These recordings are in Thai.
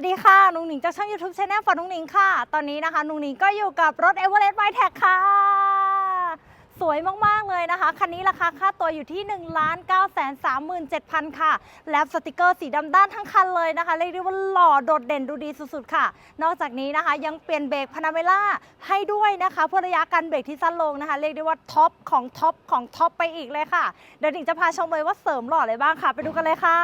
วัสดีค่ะ นุงหนิงจากช่อง YouTube Channel ฝอนุงหนิงค่ะ ตอนนี้นะคะ นุงหนิงก็อยู่กับรถ e v e r e s t y t e c ค่ะ สวยมากๆเลยนะคะ คันนี้ราคาค่าตัวอยู่ที่ 1 9 3 7 0 0 0 ค่ะ และสติกเกอร์สีดำด้านทั้งคันเลยนะคะ เรียกได้ว่าหล่อโดดเด่นดูดีสุดๆค่ะ นอกจากนี้นะคะยังเปลี่ยนเบรกพานาเมล่าให้ด้วยนะคะเพื่อระยะการเบรกที่สั้นลงนะคะ เรียกได้ว่าท็อปของท็อปของท็อปไปอีกเลยค่ะ เดี๋ยวหนิงจะพาชมเลยว่าเสริมหล่ออะไรบ้างค่ะ ไปดูกันเลยค่ะ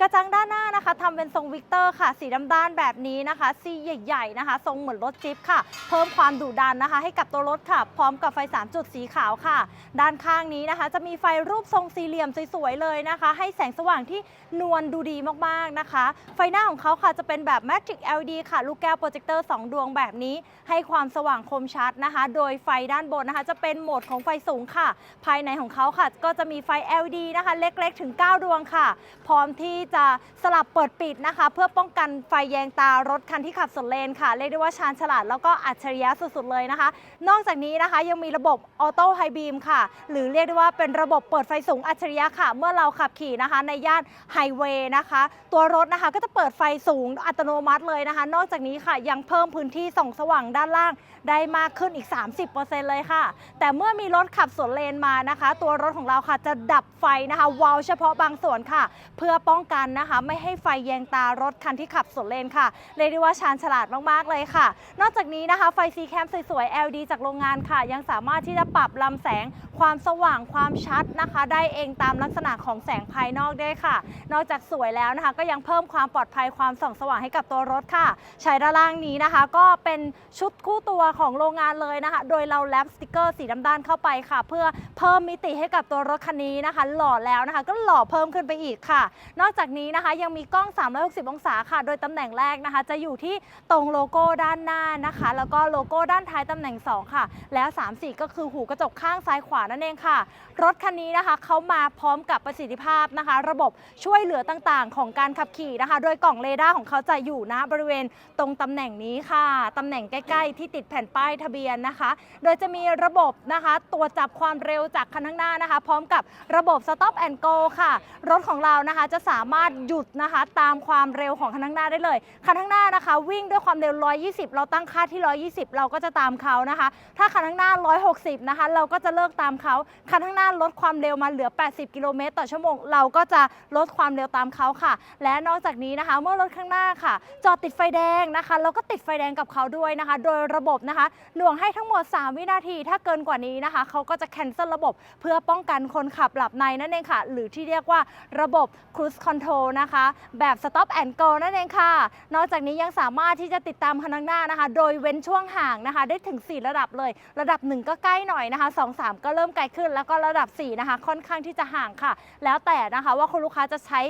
กระจังด้านหน้านะคะทำเป็นทรงวิกเตอร์ค่ะ สีดำด้านแบบนี้นะคะซีใหญ่ๆนะคะ ทรงเหมือนรถจิ๊บค่ะ เพิ่มความดุดันนะคะ ให้กับตัวรถค่ะ พร้อมกับไฟ 3 จุดสีขาวค่ะ ด้านข้างนี้นะคะ จะมีไฟรูปทรงสี่เหลี่ยมสวยๆเลยนะคะ ให้แสงสว่างที่นวลดูดีมากๆนะคะ ไฟหน้าของเขาค่ะจะเป็นแบบ Magic LED ค่ะ ลูกแก้วโปรเจคเตอร์ 2 ดวงแบบนี้ ให้ความสว่างคมชัดนะคะ โดยไฟด้านบนนะคะ จะเป็นโหมดของไฟสูงค่ะ ภายในของเขาค่ะ ก็จะมีไฟ LED นะคะ เล็กๆ ถึง 9 ดวงค่ะ พร้อมที่จะสลับเปิดปิดนะคะ เพื่อป้องกันไฟแยงตารถคันที่ขับสวนเลนค่ะ เรียกได้ว่าชาญฉลาดแล้วก็อัจฉริยะสุดๆเลยนะคะ นอกจากนี้นะคะยังมีระบบออโต้ไฮบีมค่ะ หรือเรียกได้ว่าเป็นระบบเปิดไฟสูงอัจฉริยะค่ะ เมื่อเราขับขี่นะคะ ในย่านไฮเวย์นะคะ ตัวรถนะคะก็จะเปิดไฟสูงอัตโนมัติเลยนะคะ นอกจากนี้ค่ะยังเพิ่มพื้นที่ส่องสว่างด้านล่างได้มากขึ้นอีก 30%เลยค่ะ แต่เมื่อมีรถขับสวนเลนมานะคะ ตัวรถของเราค่ะจะดับไฟนะคะวาล์วเฉพาะบางส่วนค่ะ เพื่อป้องกันนะคะ ไม่ให้ไฟแยงตารถคันที่ขับสวนเลนค่ะเรียกได้ว่าชาญฉลาดมากๆเลยค่ะ นอกจากนี้นะคะไฟซีแคมสวยๆ LED จากโรงงานค่ะ ยังสามารถที่จะปรับลำแสง ความสว่างความชัดนะคะ ได้เองตามลักษณะของแสงภายนอกด้วยค่ะ นอกจากสวยแล้วนะคะ ก็ยังเพิ่มความปลอดภัยความส่องสว่างให้กับตัวรถค่ะใช้ด้านล่างนี้นะคะ ก็เป็นชุดคู่ตัวของโรงงานเลยนะคะ โดยเราแลปสติกเกอร์สีดำด้านเข้าไปค่ะ เพื่อเพิ่มมิติให้กับตัวรถคันนี้นะคะ หล่อแล้วนะคะ ก็หล่อเพิ่มขึ้นไปอีกค่ะ นอกจากนี้นะคะยังมีกล้อง 360 องศาค่ะ โดยตำแหน่งแรกนะคะ จะอยู่ที่ตรงโลโก้ด้านหน้านะคะ แล้วก็โลโก้ด้านท้ายตำแหน่ง 2 ค่ะ แล้ว 3 4 ก็คือหูกระจกข้างซ้ายขวานั่นเองค่ะ รถคันนี้นะคะเขามาพร้อมกับประสิทธิภาพนะคะ ระบบช่วยเหลือต่างๆ ของการขับขี่นะคะ โดยกล่องเรดาร์ของเขาจะอยู่นะบริเวณตรงตำแหน่งนี้ค่ะ ตำแหน่งใกล้ ๆ ที่ติดแผ่นป้ายทะเบียนนะคะ โดยจะมีระบบนะคะตัวจับความเร็วจากคันข้างหน้านะคะ พร้อมกับระบบ stop and go ค่ะ รถของเรานะคะจะสามารถหยุดนะคะตามความเร็วของคันข้างหน้าได้เลยคันข้างหน้านะคะ วิ่งด้วยความเร็ว 120 เราตั้งค่าที่ 120 เราก็จะตามเขานะคะ ถ้าคันข้างหน้า 160 นะคะ เราก็จะเลิกตามเขาคันข้างหน้าลดความเร็วมาเหลือ 80 กิโลเมตรต่อชั่วโมง เราก็จะลดความเร็วตามเขาค่ะ และนอกจากนี้นะคะ เมื่อรถข้างหน้าค่ะ จอดติดไฟแดงนะคะเราก็ติดไฟแดงกับเขาด้วยนะคะ โดยระบบนะคะ หน่วงให้ทั้งหมด 3 วินาที ถ้าเกินกว่านี้นะคะ เขาก็จะแคนเซิลระบบเพื่อป้องกันคนขับหลับในนั่นเองค่ะ หรือที่เรียกว่าระบบ Cruise Control นะคะ แบบ Stop and Go นั่นเองค่ะ นอกจากนี้ยังสามารถที่จะติดตามคันข้างหน้านะคะ โดยเว้นช่วงห่างนะคะ ได้ถึง 4 ระดับเลย ระดับ 1 ก็ใกล้หน่อยนะคะ 2 3 ก็เริ่มไกลขึ้น แล้วก็ระดับ4นะคะค่อนข้างที่จะห่างค่ะ แล้วแต่นะคะว่าคุณลูกค้าจะใช้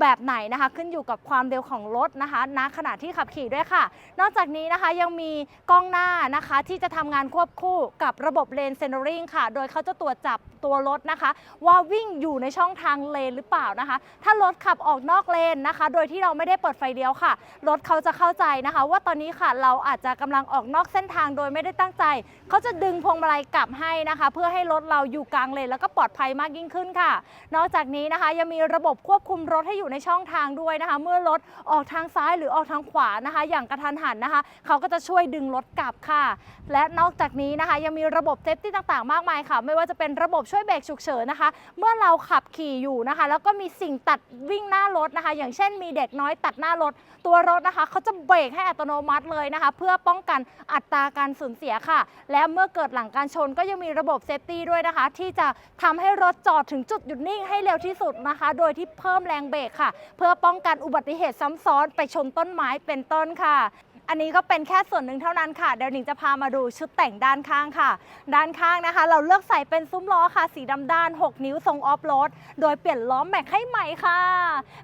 แบบไหนนะคะ ขึ้นอยู่กับความเร็วของรถนะคะณขณะที่ขับขี่ด้วยค่ะ นอกจากนี้นะคะยังมีกล้องหน้านะคะที่จะทำงานควบคู่กับระบบเลนเซนเ r อริงค่ะ โดยเขาจะตรวจจับตัวรถนะคะ ว่าวิ่งอยู่ในช่องทางเลนหรือเปล่านะคะ ถ้ารถขับออกนอกเลนนะคะ โดยที่เราไม่ได้เปิดไฟเลี้ยวค่ะ รถเขาจะเข้าใจนะคะ ว่าตอนนี้ค่ะเราอาจจะกำลังออกนอกเส้นทางโดยไม่ได้ตั้งใจ เขาจะดึงพวงมาลัยกลับให้นะคะ เพื่อให้รถเราอยู่กลางเลนแล้วก็ปลอดภัยมากยิ่งขึ้นค่ะ นอกจากนี้นะคะยังมีระบบควบคุมรถให้อยู่ในช่องทางด้วยนะคะ เมื่อรถออกทางซ้ายหรือออกทางขวานะคะ อย่างกระทันหันนะคะ เขาก็จะช่วยดึงรถกลับค่ะ และนอกจากนี้นะคะ ยังมีระบบเซฟตี้ต่างๆ มากมายค่ะ ไม่ว่าจะเป็นระบบช่วยเบรกฉุกเฉินนะคะ เมื่อเราขับขี่อยู่นะคะ แล้วก็มีสิ่งตัดวิ่งหน้ารถนะคะ อย่างเช่นมีเด็กน้อยตัดหน้ารถ ตัวรถนะคะเขาจะเบรกให้อัตโนมัติเลยนะคะ เพื่อป้องกันอัตราการสูญเสียค่ะ และเมื่อเกิดหลังการชนก็ยังมีระบบเซฟตี้ด้วยนะคะ ที่จะทำให้รถจอดถึงจุดหยุดนิ่งให้เร็วที่สุดนะคะ โดยที่เพิ่มแรงเบรกค่ะ เพื่อป้องกันอุบัติเหตุซ้ำซ้อนไปชนต้นไม้เป็นต้นค่ะ อันนี้ก็เป็นแค่ส่วนหนึ่งเท่านั้นค่ะ เดี๋ยวหนิงจะพามาดูชุดแต่งด้านข้างค่ะ ด้านข้างนะคะ เราเลือกใส่เป็นซุ้มล้อค่ะ สีดำด้าน 6 นิ้วทรงออฟโรด โดยเปลี่ยนล้อแม็กให้ใหม่ค่ะ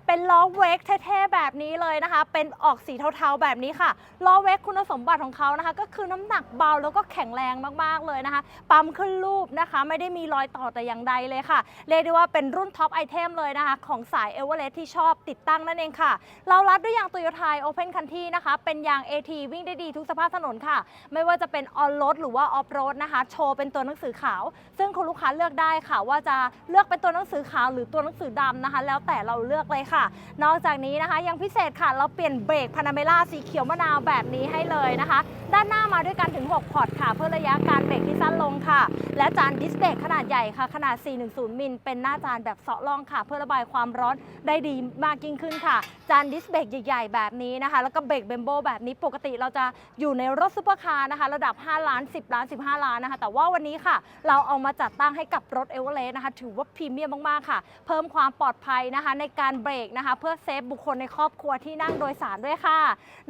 เป็นล้อเวกเท่ๆแบบนี้เลยนะคะ เป็นออกสีเทาๆแบบนี้ค่ะ ล้อเวกคุณสมบัติของเขานะคะ ก็คือน้ำหนักเบาแล้วก็แข็งแรงมากๆเลยนะคะ ปั๊มขึ้นรูปนะคะ ไม่ได้มีรอยต่อแต่อย่างใดเลยค่ะ เรียกได้ว่าเป็นรุ่นท็อปไอเทมเลยนะคะ ของสายเอเวอเรสที่ชอบติดตั้งนั่นเองค่ะ เรารัดด้วยยางโตโยต้าโอเพนคันที่นะคะ เป็นยาง A AT วิ่งได้ดีทุกสภาพถนนค่ะ ไม่ว่าจะเป็นออนรถหรือว่าออฟโรดนะคะ โชว์เป็นตัวหนังสือขาว ซึ่งคุณลูกค้าเลือกได้ค่ะ ว่าจะเลือกเป็นตัวหนังสือขาวหรือตัวหนังสือดำนะคะ แล้วแต่เราเลือกเลยค่ะ นอกจากนี้นะคะ ยังพิเศษค่ะเราเปลี่ยนเบรกพานาเมล่าสีเขียวมะนาวแบบนี้ให้เลยนะคะด้านหน้ามาด้วยกันถึง 6 พอร์ตค่ะ เพื่อระยะการเบรกที่สั้นลงค่ะ และจานดิสเบรกขนาดใหญ่ค่ะ ขนาด 410 มิล เป็นหน้าจานแบบเสาะล่องค่ะ เพื่อระบายความร้อนได้ดีมากยิ่งขึ้นค่ะ จานดิสเบรกใหญ่ๆ แบบนี้นะคะ แล้วก็เบรกเบมโบแบบนี้ปกติเราจะอยู่ในรถซุปเปอร์คาร์นะคะ ระดับ 5 ล้าน 10 ล้าน 15 ล้านนะคะ แต่ว่าวันนี้ค่ะ เราเอามาจัดตั้งให้กับรถเอเวอเรสต์นะคะ ถือว่าพรีเมียมมากๆค่ะ เพิ่มความปลอดภัยนะคะ ในการเบรกนะคะ เพื่อเซฟบุคคลในครอบครัวที่นั่งโดยสารด้วยค่ะ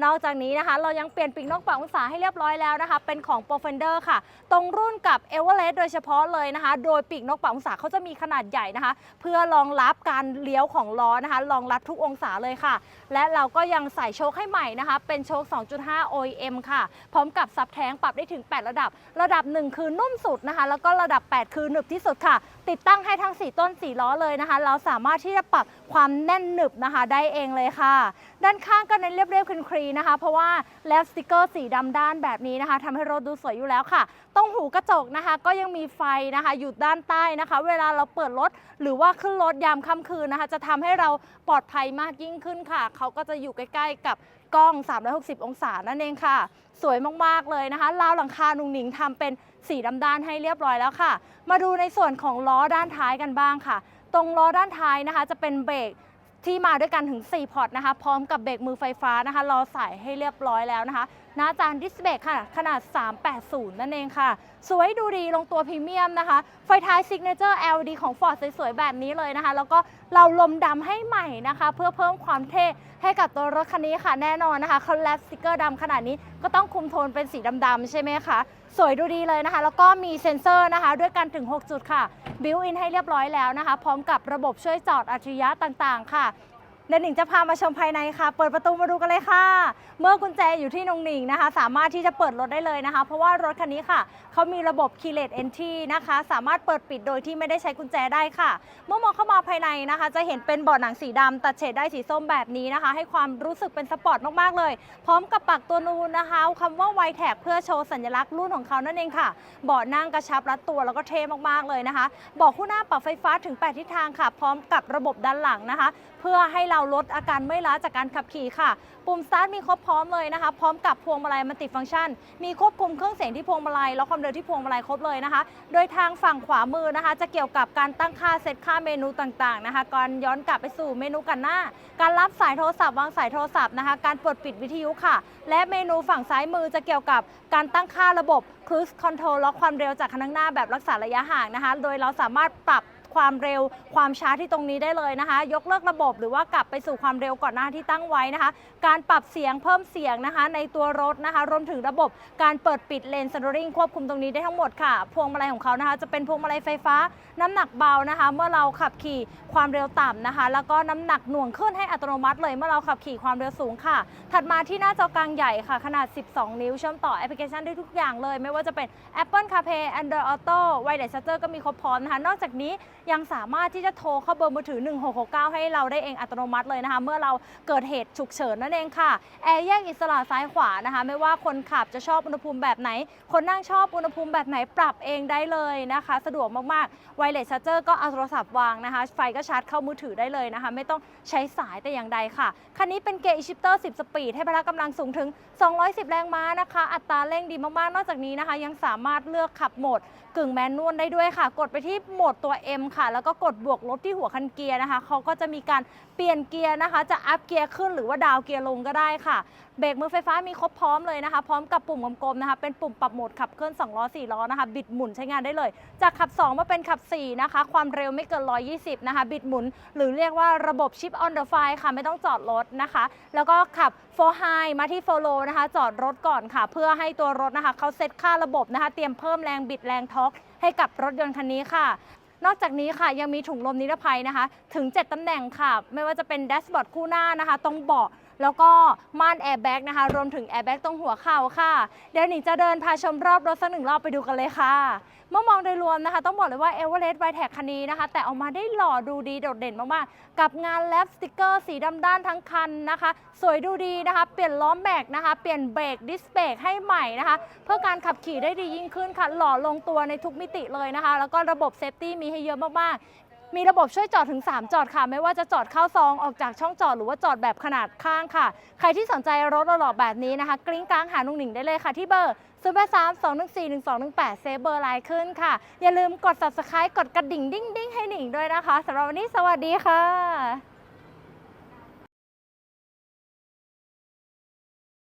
นอกจากนี้นะคะ เรายังเปลี่ยนปีกนกปรับองศาให้เรียบร้อยแล้วนะคะ เป็นของ p r o f e n d e r ค่ะ ตรงรุ่นกับเอเวอเรสโดยเฉพาะเลยนะคะ โดยปีกนกปรับองศาเขาจะมีขนาดใหญ่นะคะ เพื่อรองรับการเลี้ยวของล้อนะคะรองรับทุกองศาเลยค่ะ และเราก็ยังใส่โชคให้ใหม่นะคะ เป็นโชค 2.5 OEM ค่ะ พร้อมกับซับแท้งปรับได้ถึง 8 ระดับ ระดับ 1 คือนุ่มสุดนะคะ แล้วก็ระดับ 8 คือหนึบที่สุดค่ะ ติดตั้งให้ทั้ง 4 ต้น 4 ล้อเลยนะคะ เราสามารถที่จะปรับความแน่นหนึบนะคะ ได้เองเลยค่ะ ด้านข้างก็เน้นเรียบๆคลีนๆนะคะ เพราะว่าแล้วสติกเกอร์สีดำด้านแบบนี้นะคะทำให้รถดูสวยอยู่แล้วค่ะ ตรงหูกระจกนะคะ ก็ยังมีไฟนะคะอยู่ด้านใต้นะคะ เวลาเราเปิดรถหรือว่าขึ้นรถยามค่ำคืนนะคะ จะทำให้เราปลอดภัยมากยิ่งขึ้นค่ะ เขาก็จะอยู่ใกล้ ๆ กับกล้อง 360 องศานั่นเองค่ะ สวยมากๆเลยนะคะราวหลังคาหนุ่งหนิงทำเป็นสีดำด้านให้เรียบร้อยแล้วค่ะ มาดูในส่วนของล้อด้านท้ายกันบ้างค่ะ ตรงล้อด้านท้ายนะคะ จะเป็นเบรกที่มาด้วยกันถึง 4 พอร์ตนะคะ พร้อมกับเบรกมือไฟฟ้านะคะรอใส่ให้เรียบร้อยแล้วนะคะหน้าจานดิสเบกค่ะ ขนาด 380 นั่นเองค่ะ สวยดูดีลงตัวพรีเมียมนะคะ ไฟท้าย Signature LED ของ Ford สวยๆ แบบนี้เลยนะคะ แล้วก็เราลมดำให้ใหม่นะคะ เพื่อเพิ่มความเท่ให้กับตัวรถคันนี้ค่ะ แน่นอนนะคะเขาแลปสติกเกอร์ดำขนาดนี้ก็ต้องคุมโทนเป็นสีดำๆใช่ไหมคะสวยดูดีเลยนะคะ แล้วก็มีเซ็นเซอร์นะคะ ด้วยกันถึง 6 จุดค่ะบิวอินให้เรียบร้อยแล้วนะคะ พร้อมกับระบบช่วยจอดอัจฉริยะต่างๆ ค่ะ เดยวหนิงจะพามาชมภายในค่ะ เปิดประตูมาดูกันเลยค่ะ เมื่อกุญแจอยู่ที่นงหนิงนะคะ สามารถที่จะเปิดรถได้เลยนะคะ เพราะว่ารถคันนี้ค่ะเขามีระบบ keyless entry นะคะ สามารถเปิดปิดโดยที่ไม่ได้ใช้กุญแจได้ค่ะ เมื่อมองเข้ามาภายในนะคะ จะเห็นเป็นเบาะหนังสีดำตัดเฉดได้สีส้มแบบนี้นะคะ ให้ความรู้สึกเป็นสปอร์ตมากๆเลย พร้อมกับปักตัวนูนนะคะคำว่า y t a g เพื่อโชว์สัญลักษณ์รุ่นของเขานั่นเองค่ะเบาะนั่งกระชับรัดตัวแล้วก็เท่มากๆเลยนะคะเบาะคู่หน้าปรับไฟฟ้าถึง 8 ทิศทางค่ะ พร้อมกับระบบด้านหลังนะคะ เพื่อให้เราลดอาการเมื่อยล้าจากการขับขี่ค่ะ ปุ่มสตาร์ทมีครบพร้อมเลยนะคะ พร้อมกับพวงมาลัยมัลติฟังก์ชัน มีควบคุมเครื่องเสียงที่พวงมาลัยแล้วความเร็วที่พวงมาลัยครบเลยนะคะ โดยทางฝั่งขวามือนะคะ จะเกี่ยวกับการตั้งค่าเซตค่าเมนูต่างๆนะคะการย้อนกลับไปสู่เมนูกันหน้า การรับสายโทรศัพท์วางสายโทรศัพท์นะคะ การเปิดปิดวิทยุค่ะ และเมนูฝั่งซ้ายมือจะเกี่ยวกับการตั้งค่าระบบ Cruise Control ล็อกความเร็วจากคันข้างหน้าแบบรักษาระยะห่างนะคะ โดยเราสามารถปรับ ความเร็วความช้าที่ตรงนี้ได้เลยนะคะ ยกเลิกระบบหรือว่ากลับไปสู่ความเร็วก่อนหน้าที่ตั้งไว้นะคะ การปรับเสียงเพิ่มเสียงนะคะ ในตัวรถนะคะ รวมถึงระบบการเปิดปิดเลน centering ควบคุมตรงนี้ได้ทั้งหมดค่ะ พวงมาลัยของเขานะคะ จะเป็นพวงมาลัยไฟฟ้า น้ำหนักเบานะคะ เมื่อเราขับขี่ความเร็วต่ำนะคะ แล้วก็น้ำหนักหน่วงขึ้นให้อัตโนมัติเลยเมื่อเราขับขี่ความเร็วสูงค่ะ ถัดมาที่หน้าจอกลางใหญ่ค่ะ ขนาด 12 นิ้วเชื่อมต่อแอปพลิเคชันได้ทุกอย่างเลย ไม่ว่าจะเป็น Apple CarPlay Android Auto Wireless Charger ก็มีครบพร้อมนะคะ นอกจากนี้ยังสามารถที่จะโทรเข้าเบอร์มือถือ 1669 ให้เราได้เองอัตโนมัติเลยนะคะ เมื่อเราเกิดเหตุฉุกเฉินนั่นเองค่ะแอร์แยกอิสระซ้ายขวานะคะ ไม่ว่าคนขับจะชอบอุณหภูมิแบบไหน คนนั่งชอบอุณหภูมิแบบไหนปรับเองได้เลยนะคะ สะดวกมากๆ Wireless Charger ก็เอาโทรศัพท์วางนะคะ ไฟก็ชาร์จเข้ามือถือได้เลยนะคะ ไม่ต้องใช้สายแต่อย่างใดค่ะ คันนี้เป็นเกียร์ e-shifter 10 สปีด ให้พละกำลังสูงถึง 210 แรงม้านะคะ อัตราเร่งดีมากๆ นอกจากนี้นะคะ ยังสามารถเลือกขับโหมด กึ่งแมนนวลได้ด้วยค่ะ กดไปที่โหมดตัว M ค่ะ แล้วก็กดบวกลบที่หัวคันเกียร์นะคะเขาก็จะมีการเปลี่ยนเกียร์นะคะ จะอัพเกียร์ขึ้นหรือว่าดาวเกียร์ลงก็ได้ค่ะ เบรกมือไฟฟ้ามีครบพร้อมเลยนะคะ พร้อมกับปุ่มกลมๆนะคะ เป็นปุ่มปรับโหมดขับเคลื่อน2ล้อ4ล้อนะคะ บิดหมุนใช้งานได้เลย จากขับ 2 มาเป็นขับ 4 นะคะ ความเร็วไม่เกิน 120 นะคะ บิดหมุน หรือเรียกว่าระบบชิป on the fly ค่ะ ไม่ต้องจอดรถนะคะ แล้วก็ขับ for high มาที่ for low นะคะ จอดรถก่อนค่ะ เพื่อให้ตัวรถนะคะเขาเซตค่าระบบนะคะ เตรียมเพิ่มแรงบิดแรงทอ ให้กับรถยนต์คันนี้ค่ะ นอกจากนี้ค่ะยังมีถุงลมนิรภัยนะคะ ถึง 7 ตำแหน่งค่ะ ไม่ว่าจะเป็นแดชบอร์ดคู่หน้านะคะ ตรงเบาะ แล้วก็ม่านแอร์แบ็กนะคะ รวมถึงแอร์แบ็กตรงหัวเข่าค่ะ เดี๋ยวหนิงจะเดินพาชมรอบรถสักหนึ่งรอบไปดูกันเลยค่ะ เมื่อมองโดยรวมนะคะ ต้องบอกเลยว่า e v e r e s t ไวแท็กคันนี้นะคะ แต่ออกมาได้หล่อดูดีโดดเด่นมากๆ กับงานแลปสติกเกอร์สีดำด้านทั้งคันนะคะ สวยดูดีนะคะ เปลี่ยนล้อแมกนะคะ เปลี่ยนเบรกดิสเบรกให้ใหม่นะคะ เพื่อการขับขี่ได้ดียิ่งขึ้นค่ะ หล่อลงตัวในทุกมิติเลยนะคะ แล้วก็ระบบเซฟตี้มีให้เยอะมากๆ มีระบบช่วยจอดถึง 3 จอดค่ะ ไม่ว่าจะจอดเข้าซองออกจากช่องจอดหรือว่าจอดแบบขนาดข้างค่ะ ใครที่สนใจรถหล่อๆแบบนี้นะคะ กริ้งกลางหานุ่งหนิงได้เลยค่ะที่เบอร์0 8 3 2 1 4 1 2 1 8 เซฟเบอร์ไลน์ขึ้นค่ะ อย่าลืมกด subscribe กดกระดิ่งดิ้งดิ้งให้หนิงด้วยนะคะสำหรับวันนี้สวัสดีค่ะ